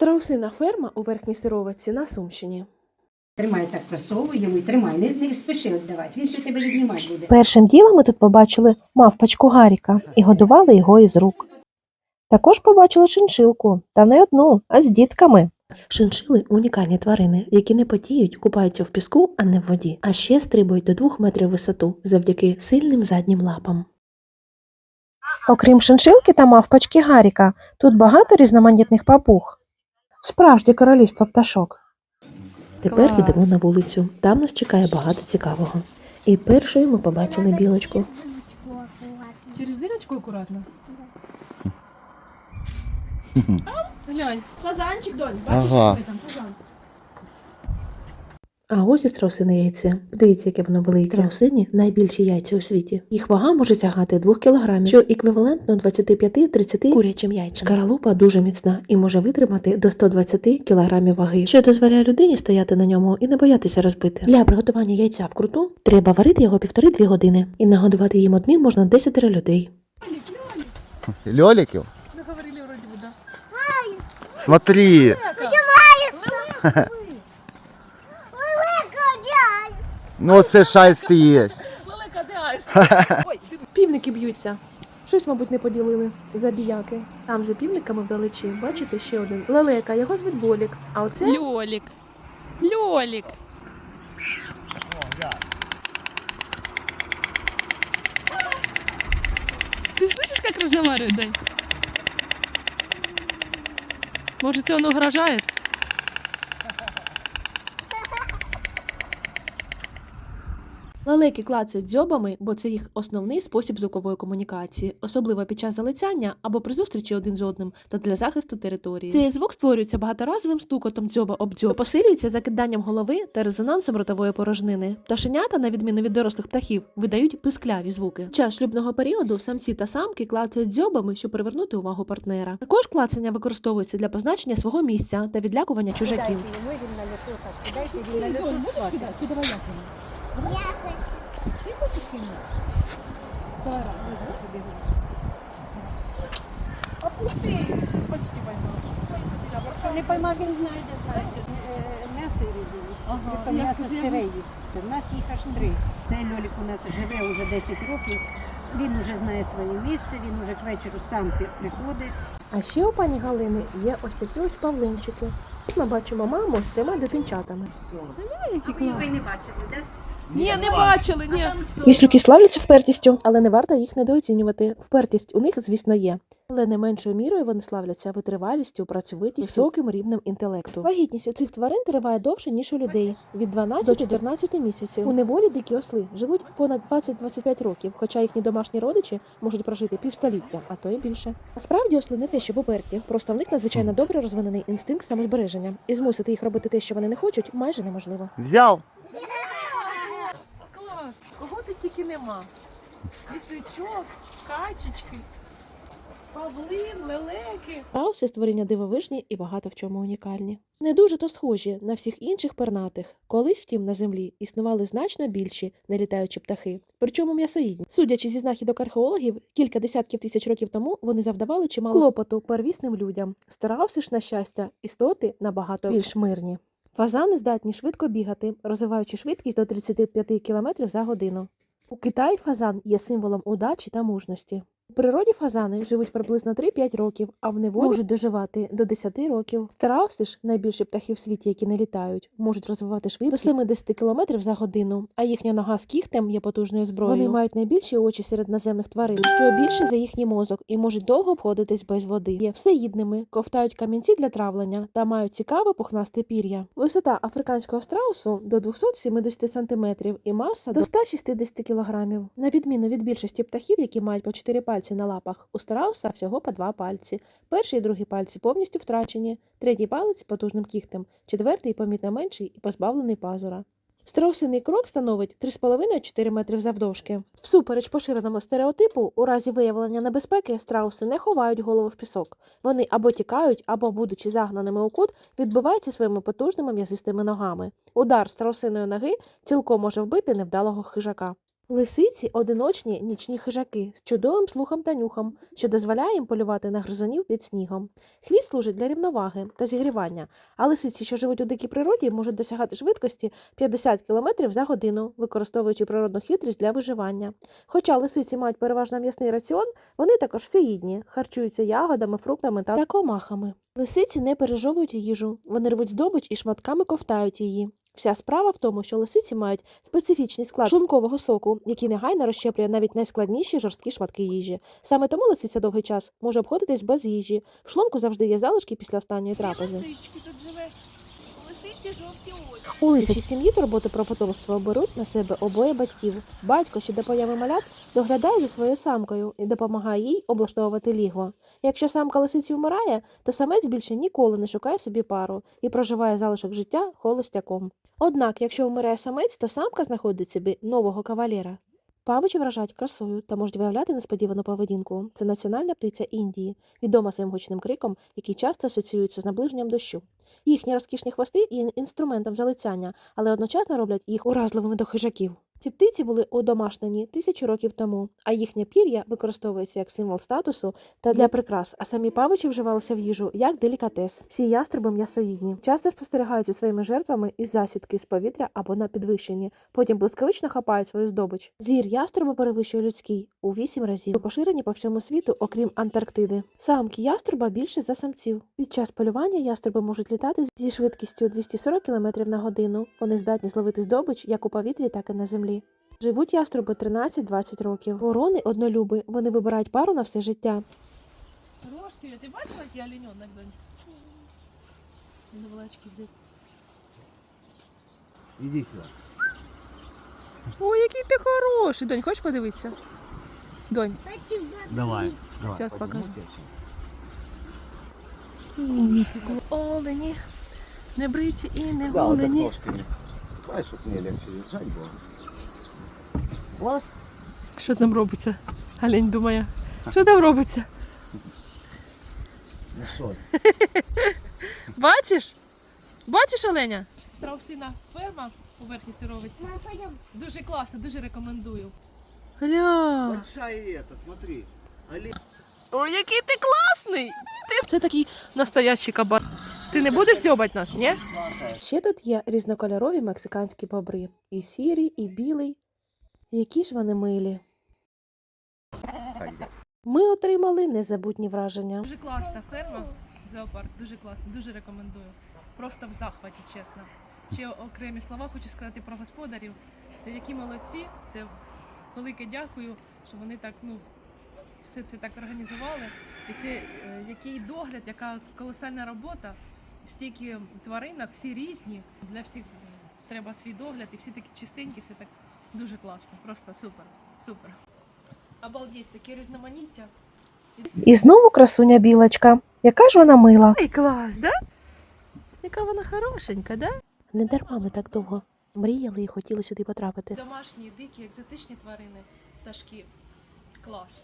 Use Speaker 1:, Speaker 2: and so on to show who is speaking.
Speaker 1: Страусина ферма у верхній сировиці на Сумщині.
Speaker 2: Тримай так просовуємо і тримай. Не, не спіши віддавати. Він ще тебе віднімати буде.
Speaker 3: Першим ділом ми тут побачили мавпачку Гаріка і годували його із рук. Також побачили шиншилку, та не одну, а з дітками.
Speaker 1: Шиншили унікальні тварини, які не потіють, купаються в піску, а не в воді, а ще стрибують до двох метрів висоту завдяки сильним заднім лапам.
Speaker 3: Окрім шиншилки та мавпачки Гаріка, тут багато різноманітних папуг. Справжнє королівство пташок.
Speaker 1: Тепер
Speaker 4: Клас.
Speaker 1: йдемо на вулицю. Там нас чекає багато цікавого. І першою ми побачили білочку.
Speaker 4: Через дырочку акуратно. Глянь, фазанчик, донь, бачиш,
Speaker 5: Ага.
Speaker 4: який там фазан?
Speaker 1: А ось і страусине яйце. Подивіться, яке воно велике. Страусині найбільші яйця у світі. Їх вага може сягати 2 кг, що еквівалентно 25-30 курячим яйцям. Шкаралупа дуже міцна і може витримати до 120 кг ваги, що дозволяє людині стояти на ньому і не боятися розбити. Для приготування яйця вкруту треба варити його півтори-дві години, і нагодувати їм одним можна 10 людей.
Speaker 5: Льоликів?
Speaker 4: Мы говорили вроде бы, да.
Speaker 5: Смотри. Ну, це шайсти є.
Speaker 4: Лелека, де айс?
Speaker 1: Півники б'ються. Щось, мабуть, не поділили забіяки. Там за півниками вдалечі, бачите, ще один. Лелека, його звуть Болік. А оце
Speaker 4: Льолик. Льолик. Ты слышишь, как разговаривает, Дань? Может, тебе он угрожает?
Speaker 1: Лелеки клацають дзьобами, бо це їх основний спосіб звукової комунікації, особливо під час залицяння або при зустрічі один з одним та для захисту території. Цей звук створюється багаторазовим стукотом дзьоба об дзьоб, посилюється закиданням голови та резонансом ротової порожнини. Пташенята, на відміну від дорослих птахів, видають пискляві звуки. В час шлюбного періоду самці та самки клацають дзьобами, щоб привернути увагу партнера. Також клацання використовується для позначення свого місця та відлякування чужаків.
Speaker 2: Не поймав, він знає, де знає. Е, М'ясо і рибу їсть.
Speaker 4: Ага,
Speaker 2: Притом
Speaker 4: я
Speaker 2: м'ясо
Speaker 4: скажу,
Speaker 2: сире їсть. У нас їх аж три. Цей льолік у нас живе вже 10 років. Він уже знає своє місце, він уже к вечору сам приходить.
Speaker 1: А ще у пані Галини є ось такі ось павлинчики. Тут ми бачимо маму з трьома дитинчатами.
Speaker 4: Клас.
Speaker 2: Ви не бачили, де?
Speaker 4: Ні, не бачили, ні.
Speaker 3: Віслюки славляться впертістю.
Speaker 1: Але не варто їх недооцінювати. Впертість у них, звісно, є. Але не меншою мірою вони славляться витривалістю, працьовитістю, високим рівнем інтелекту. Вагітність у цих тварин триває довше, ніж у людей від 12 до 14 місяців. У неволі дикі осли живуть понад 20-25 років, хоча їхні домашні родичі можуть прожити півстоліття, а то й більше. А справді осли не те, що уперті, просто в них надзвичайно добре розвинений інстинкт самозбереження, і змусити їх робити те, що вони не хочуть, майже неможливо.
Speaker 5: Взяв.
Speaker 4: Тільки нема? Лісничок, качечки, павлин, лелеки.
Speaker 1: Страуси створіння дивовижні і багато в чому унікальні. Не дуже то схожі на всіх інших пернатих. Колись, втім, на землі існували значно більші нелітаючі птахи, причому м'ясоїдні. Судячи зі знахідок археологів, кілька десятків тисяч років тому вони завдавали чимало клопоту первісним людям. Страуси ж, на щастя, істоти набагато більш мирні. Фазани здатні швидко бігати, розвиваючи швидкість до 35 км за годину. У Китаї фазан є символом удачі та мужності. У природі фазани живуть приблизно 3-5 років, а в неволі можуть доживати до 10 років. Страуси ж, найбільші птахи в світі, які не літають, можуть розвивати швидкість до 70 км за годину, а їхня нога з кігтем є потужною зброєю. Вони мають найбільші очі серед наземних тварин, що більше за їхній мозок, і можуть довго обходитись без води. Є всеїдними, ковтають камінці для травлення та мають цікаве пухнасте пір'я. Висота африканського страусу до 270 см і маса до 160 кг. На відміну від більшості птахів, які мають по 4 пальці на лапах, у страуса всього по 2 пальці. Перший і другий пальці повністю втрачені, третій палець потужним кігтем, четвертий помітно менший і позбавлений пазура. Страусиний крок становить 3,5-4 метри завдовжки. Всупереч поширеному стереотипу, у разі виявлення небезпеки страуси не ховають голову в пісок. Вони або тікають, або, будучи загнаними у кут, відбиваються своїми потужними м'язистими ногами. Удар страусиної ноги цілком може вбити невдалого хижака. Лисиці одиночні нічні хижаки з чудовим слухом та нюхом, що дозволяє їм полювати на гризунів під снігом. Хвіст служить для рівноваги та зігрівання, а лисиці, що живуть у дикій природі, можуть досягати швидкості 50 км за годину, використовуючи природну хитрість для виживання. Хоча лисиці мають переважно м'ясний раціон, вони також всеїдні, харчуються ягодами, фруктами та комахами. Лисиці не пережовують їжу, вони рвуть здобич і шматками ковтають її. Вся справа в тому, що лисиці мають специфічний склад шлункового соку, який негайно розщеплює навіть найскладніші жорсткі шматки їжі. Саме тому лисиця довгий час може обходитись без їжі. В шлунку завжди є залишки після останньої трапези.
Speaker 4: Лисички тут живе. У
Speaker 1: лисячій сім'ї турботу про потомство беруть на себе обоє батьків. Батько ще до появи малят доглядає за своєю самкою і допомагає їй облаштовувати лігво. Якщо самка лисиці вмирає, то самець більше ніколи не шукає собі пару і проживає залишок життя холостяком. Однак, якщо вмирає самець, то самка знаходить собі нового кавалера. Павичі вражають красою та можуть виявляти несподівану поведінку. Це національна птиця Індії, відома своїм гучним криком, який часто асоціюється з наближенням дощу. Їхні розкішні хвости є інструментом залицяння, але одночасно роблять їх уразливими до хижаків. Ці птиці були одомашнені тисячі років тому, а їхнє пір'я використовується як символ статусу та для прикрас, а самі павичі вживалися в їжу як делікатес. Ці яструби м'ясоїдні. Часто спостерігаються своїми жертвами із засідки з повітря або на підвищенні. Потім блискавично хапають свою здобич. Зір яструба перевищує людський у вісім разів. Поширені по всьому світу, окрім Антарктиди. Самки яструба більше за самців. Під час полювання яструби можуть літати зі швидкістю 240 км на годину. Вони здатні зловити здобич як у повітрі, так і на землі. Живуть яструби 13-20 років. Ворони однолюби. Вони вибирають пару на все життя.
Speaker 4: Рожки, ти бачила, який оленьонок, донь? Надо булочки взяти.
Speaker 5: Иди сюда.
Speaker 4: Ой, який ти хороший, донь, хочеш подивитися? Донь.
Speaker 5: Давай. давай. Подниму
Speaker 4: покажу. Олені. Не бриті і не
Speaker 5: Да,
Speaker 4: голені.
Speaker 5: Знаешь, чтобы мне легче держать Класс.
Speaker 4: Що там робиться? Олень думає. Що там робиться?
Speaker 5: Ну что,
Speaker 4: Бачиш? Бачиш оленя? Страусина ферма у верхній сировиці. Дуже класно, дуже рекомендую. Гля.
Speaker 5: большая это, смотри. Олень.
Speaker 4: Ой, який ти класний! Ти... Це такий настоящий кабан. Ти не будеш дзьобати нас, ні?
Speaker 1: Ще тут є різнокольорові мексиканські бобри. І сірий, і білий. Які ж вони милі. Ми отримали незабутні враження.
Speaker 4: Дуже класна ферма, зоопарк, дуже класно, дуже рекомендую. Просто в захваті, чесно. Ще окремі слова хочу сказати про господарів. Це які молодці, це велике дякую, що вони так, ну, все це так організували. І це е, який догляд, яка колосальна робота. Стільки тваринок, всі різні. Для всіх треба свій догляд, і всі такі чистенькі, все так дуже класно. Просто супер, супер. Обалдеть, таке різноманіття.
Speaker 3: І знову красуня білочка. Яка ж вона мила.
Speaker 4: Ой, клас, да? Яка вона хорошенька, да?
Speaker 1: Не дарма ми так довго мріяли і хотіли сюди потрапити.
Speaker 4: Домашні, дикі, екзотичні тварини, пташки. Клас.